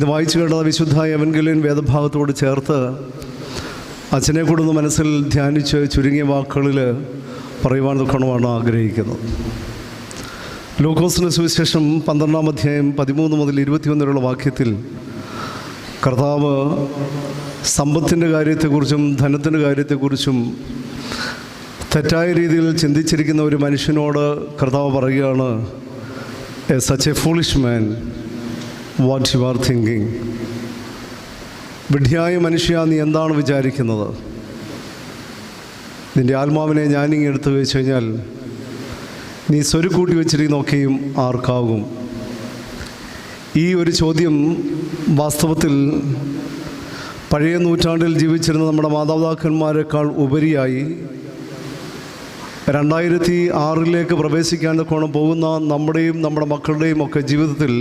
ഇന്ന് വായിച്ചു കേട്ട വിശുദ്ധ എവൻഗലിയൻ വേദഭാഗത്തോട് ചേർത്ത് അച്ഛനെ കൂടുന്ന മനസ്സിൽ ധ്യാനിച്ച് ചുരുങ്ങിയ വാക്കുകളിൽ പറയുവാൻ ദുഃഖമാണ് ആഗ്രഹിക്കുന്നത്. ലൂക്കോസിന് സുവിശേഷം പന്ത്രണ്ടാം അധ്യായം പതിമൂന്ന് മുതൽ ഇരുപത്തിയൊന്ന് വരെയുള്ള വാക്യത്തിൽ കർത്താവ് സമ്പത്തിന്റെ കാര്യത്തെക്കുറിച്ചും ധനത്തിന്റെ കാര്യത്തെക്കുറിച്ചും തെറ്റായ രീതിയിൽ ചിന്തിച്ചിരിക്കുന്ന ഒരു മനുഷ്യനോട് കർത്താവ് പറയുകയാണ് a such a foolish man what you are thinking വിഡ്ഢിയായ മനുഷ്യ നീ എന്താണ് വിചാരിക്കുന്നത്? നിന്റെ ആത്മാവിനെ ഞാനിങ്ങ് എടുത്തു വെച്ച് കഴിഞ്ഞാൽ നീ സ്വരുക്കൂട്ടി വെച്ചിരിക്കുന്നൊക്കെയും ആർക്കാകും? ഈ ഒരു ചോദ്യം വാസ്തവത്തിൽ പഴയ നൂറ്റാണ്ടിൽ ജീവിച്ചിരുന്ന നമ്മുടെ മാതാപിതാക്കന്മാരെക്കാൾ ഉപരിയായി രണ്ടായിരത്തി ആറിലേക്ക് പ്രവേശിക്കാൻ കോണം പോകുന്ന നമ്മുടെയും നമ്മുടെ മക്കളുടെയും ഒക്കെ ജീവിതത്തിൽ